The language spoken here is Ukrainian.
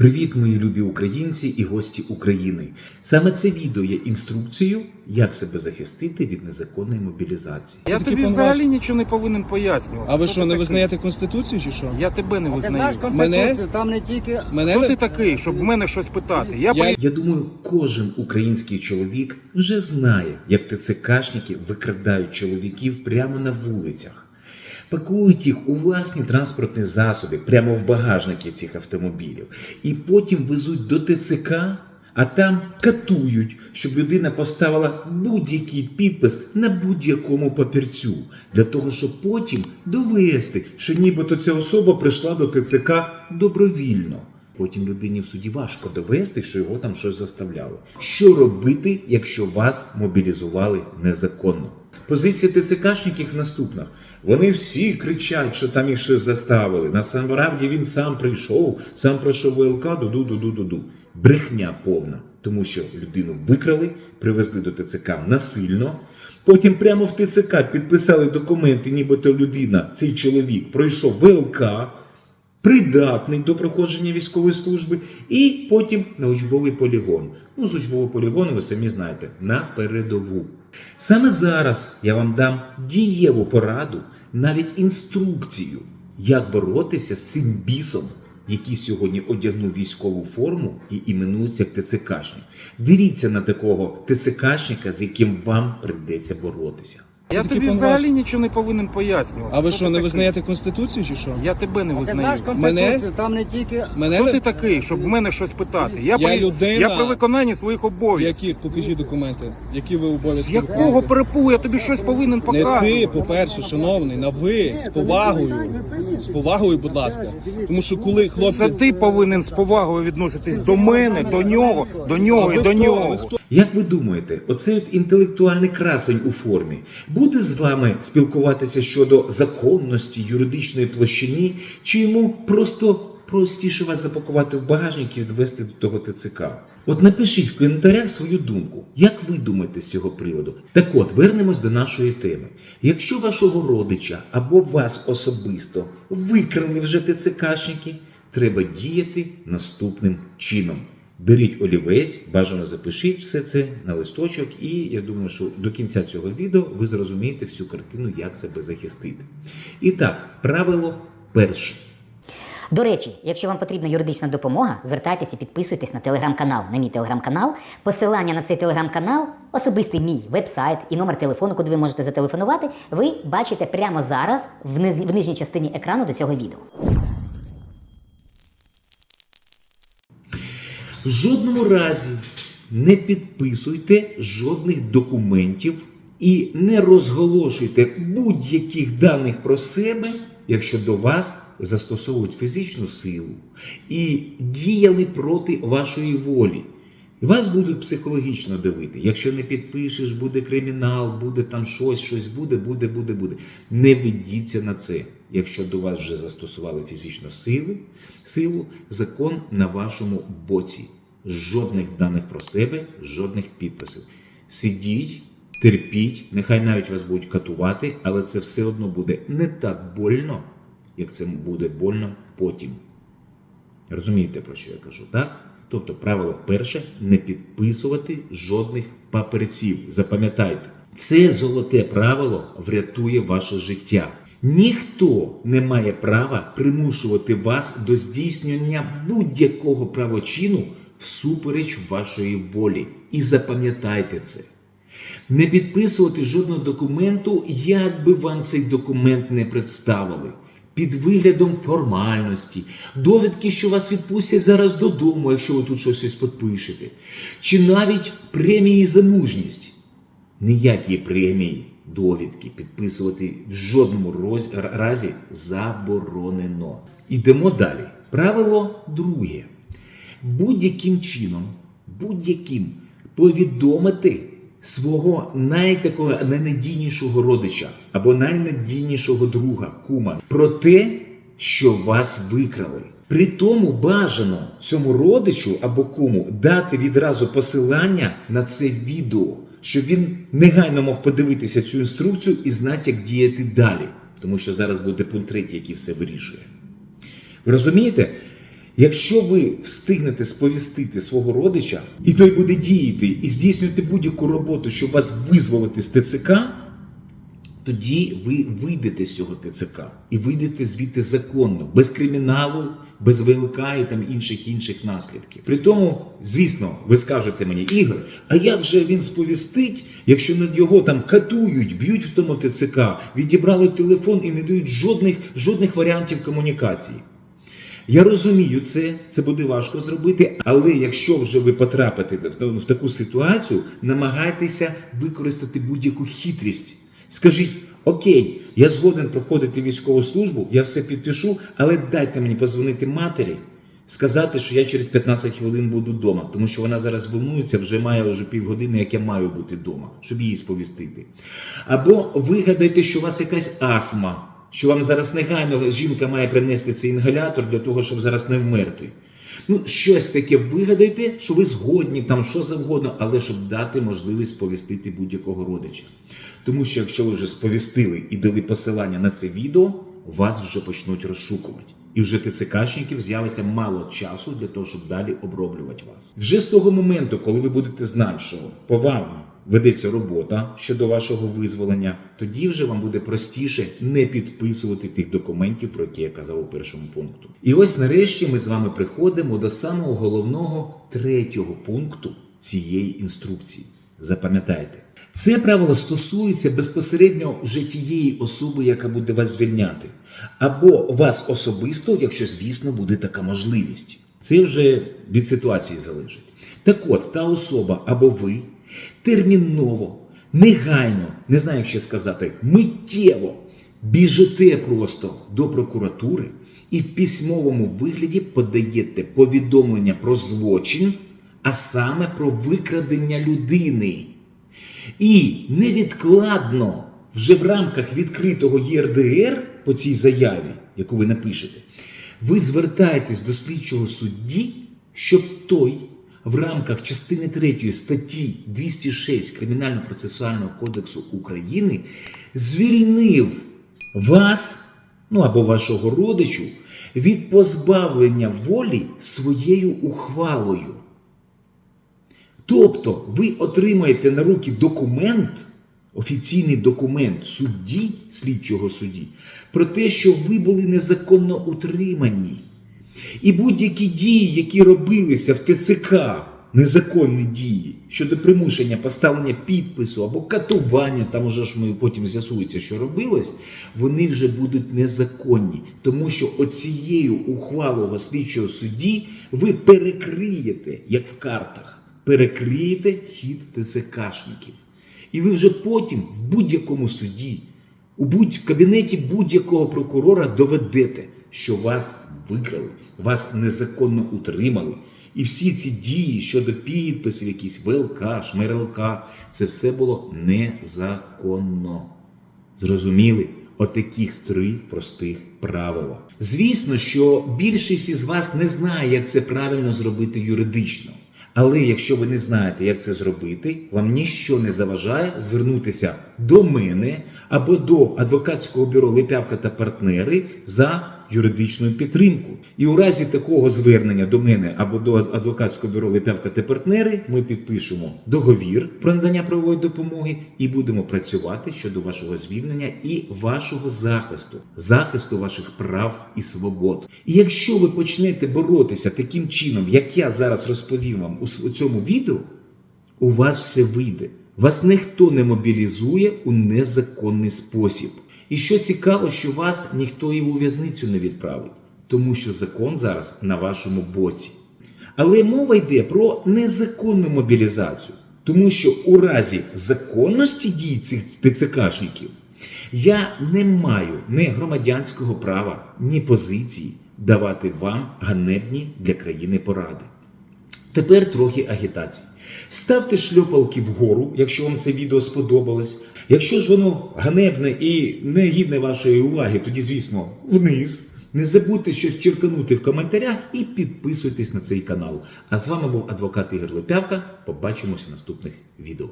Привіт, мої любі українці і гості України. Саме це відео є інструкцією, як себе захистити від незаконної мобілізації. Я тобі взагалі нічого не повинен пояснювати. А ви що, не визнаєте Конституцію чи що? Я тебе не визнаю. Мене? Там не тільки Мене Хто ти такий, щоб в мене щось питати? Я, Я- Я думаю, кожен український чоловік вже знає, як ТЦКшники викрадають чоловіків прямо на вулицях. Пакують їх у власні транспортні засоби прямо в багажники цих автомобілів, і потім везуть до ТЦК, а там катують, щоб людина поставила будь-який підпис на будь-якому папірцю, для того, щоб потім довести, що нібито ця особа прийшла до ТЦК добровільно. Потім людині в суді важко довести, що його там щось заставляли. Що робити, якщо вас мобілізували незаконно? Позиція ТЦКшників наступна. Вони всі кричать, що там їх щось заставили. Насправді він сам прийшов, сам пройшов ВЛК, дуду, дуду, дуду. Брехня повна, тому що людину викрали, привезли до ТЦК насильно. Потім прямо в ТЦК підписали документи, нібито людина, цей чоловік пройшов ВЛК, придатний до проходження військової служби, і потім на учбовий полігон. Ну, з учбового полігону, ви самі знаєте, на передову. Саме зараз я вам дам дієву пораду, навіть інструкцію, як боротися з цим бісом, який сьогодні одягнув військову форму і іменується ТЦКшник. Дивіться на такого ТЦКшника, з яким вам прийдеться боротися. Я тобі взагалі нічого не повинен пояснювати. А ви Хто що, ти не такий? визнаєте Конституцію чи що? Я тебе не знаєш визнаю. Конституцію, Мене? там не тільки Мене Хто не- ти такий, щоб в мене щось питати? Я, Я при... людина. я при виконанні своїх обов'язків. Які? Покажіть документи. Які ви обов'язки З якого виконуєте? перепугу я тобі щось повинен Не показувати? ти, по-перше, шановний, на ви, з повагою. З повагою, будь ласка. Тому що коли хлопці... Це ти повинен з повагою відноситись до мене, до нього, до нього А і до хто? нього. Як ви думаєте, оцей от інтелектуальний красень у формі буде з вами спілкуватися щодо законності, юридичної площини, чи йому просто простіше вас запакувати в багажник і відвести до того ТЦК? От напишіть в коментарях свою думку, як ви думаєте з цього приводу. Так от, вернемось до нашої теми. Якщо вашого родича або вас особисто викрали вже ТЦКшники, треба діяти наступним чином. Беріть олівець, бажано запишіть все це на листочок, і я думаю, що до кінця цього відео ви зрозумієте всю картину, як себе захистити. І так, правило перше. До речі, якщо вам потрібна юридична допомога, звертайтеся, підписуйтесь на телеграм-канал, на мій телеграм-канал. Посилання на цей телеграм-канал, особистий мій веб-сайт і номер телефону, куди ви можете зателефонувати, ви бачите прямо зараз в, низ... в нижній частині екрану до цього відео. В жодному разі не підписуйте жодних документів і не розголошуйте будь-яких даних про себе, якщо до вас застосовують фізичну силу і діяли проти вашої волі. Вас будуть психологічно дивити. Якщо не підпишеш, буде кримінал, буде там щось, щось буде, буде, буде, буде. Не ведіться на це. Якщо до вас вже застосували фізичну силу, силу, закон на вашому боці. Жодних даних про себе, жодних підписів. Сидіть, терпіть, нехай навіть вас будуть катувати, але це все одно буде не так больно, як це буде больно потім. Розумієте, про що я кажу, так? Тобто, правило перше не підписувати жодних папірців. Запам'ятайте, це золоте правило врятує ваше життя. Ніхто не має права примушувати вас до здійснення будь-якого правочину всупереч вашої волі. І запам'ятайте це. Не підписувати жодного документу, як би вам цей документ не представили. Під виглядом формальності, довідки, що вас відпустять зараз додому, якщо ви тут щось ось підпишете, чи навіть премії за мужність. Ніякі премії, довідки підписувати в жодному роз- разі заборонено. Ідемо далі. Правило друге. Будь-яким чином, будь-яким повідомити свого найтакого найнадійнішого родича або найнадійнішого друга, кума про те, що вас викрали. При тому бажано цьому родичу або куму дати відразу посилання на це відео, щоб він негайно мог подивитися цю інструкцію і знати, як діяти далі. Тому що зараз буде пункт третій, який все вирішує. Ви розумієте? Якщо ви встигнете сповістити свого родича, і той буде діяти і здійснювати будь-яку роботу, щоб вас визволити з ТЦК, тоді ви вийдете з цього ТЦК і вийдете звідти законно, без криміналу, без ВЛК і там інших інших наслідків. При тому, звісно, ви скажете мені, Ігор, а як же він сповістить, якщо над його там катують, б'ють в тому ТЦК, відібрали телефон і не дають жодних, жодних варіантів комунікації? Я розумію це, це буде важко зробити, але якщо вже ви потрапите в, в таку ситуацію, намагайтеся використати будь-яку хитрість. Скажіть, окей, я згоден проходити військову службу, я все підпишу, але дайте мені позвонити матері, сказати, що я через 15 хвилин буду вдома, тому що вона зараз волнується, вже має вже півгодини, як я маю бути вдома, щоб її сповістити. Або вигадайте, що у вас якась астма, що вам зараз негайно жінка має принести цей інгалятор для того, щоб зараз не вмерти. Ну, щось таке вигадайте, що ви згодні, там що завгодно, але щоб дати можливість сповістити будь-якого родича. Тому що якщо ви вже сповістили і дали посилання на це відео, вас вже почнуть розшукувати. І вже ТЦКшників з'явиться мало часу для того, щоб далі оброблювати вас. Вже з того моменту, коли ви будете знати, що по ведеться робота щодо вашого визволення, тоді вже вам буде простіше не підписувати тих документів, про які я казав у першому пункту. І ось нарешті ми з вами приходимо до самого головного третього пункту цієї інструкції. Запам'ятайте, це правило стосується безпосередньо вже тієї особи, яка буде вас звільняти, або вас особисто, якщо, звісно, буде така можливість. Це вже від ситуації залежить. Так от, та особа або ви терміново, негайно, не знаю, як ще сказати, миттєво біжите просто до прокуратури і в письмовому вигляді подаєте повідомлення про злочин, а саме про викрадення людини. І невідкладно вже в рамках відкритого ЄРДР по цій заяві, яку ви напишете, ви звертаєтесь до слідчого судді, щоб той в рамках частини 3 статті 206 Кримінально-процесуального кодексу України звільнив вас, ну або вашого родичу, від позбавлення волі своєю ухвалою. Тобто ви отримаєте на руки документ, офіційний документ судді, слідчого судді, про те, що ви були незаконно утримані. І будь-які дії, які робилися в ТЦК, незаконні дії щодо примушення поставлення підпису або катування, там уже ж ми потім з'ясується, що робилось, вони вже будуть незаконні, тому що оцією ухвалою слідчого судді ви перекриєте, як в картах, перекриєте хід ТЦКшників. І ви вже потім в будь-якому суді, у будь в кабінеті будь-якого прокурора доведете, що вас викрали, вас незаконно утримали. І всі ці дії щодо підписів, якісь ВЛК, ШМРЛК, це все було незаконно. Зрозуміли? Отаких три простих правила. Звісно, що більшість із вас не знає, як це правильно зробити юридично. Але якщо ви не знаєте, як це зробити, вам ніщо не заважає звернутися до мене або до адвокатського бюро Липявка та партнери за юридичною підтримкою. І у разі такого звернення до мене або до адвокатського бюро Липявка та партнери ми підпишемо договір про надання правової допомоги і будемо працювати щодо вашого звільнення і вашого захисту, захисту ваших прав і свобод. І якщо ви почнете боротися таким чином, як я зараз розповім вам у цьому відео, у вас все вийде. Вас ніхто не мобілізує у незаконний спосіб. І що цікаво, що вас ніхто і у в'язницю не відправить, тому що закон зараз на вашому боці. Але мова йде про незаконну мобілізацію, тому що у разі законності дій цих ТЦКшників я не маю ні громадянського права, ні позиції давати вам ганебні для країни поради. Тепер трохи агітації. Ставте шльопалки вгору, якщо вам це відео сподобалось. Якщо ж воно ганебне і не гідне вашої уваги, тоді, звісно, вниз. Не забудьте щось черканути в коментарях і підписуйтесь на цей канал. А з вами був адвокат Ігор Лепявка. Побачимося в наступних відео.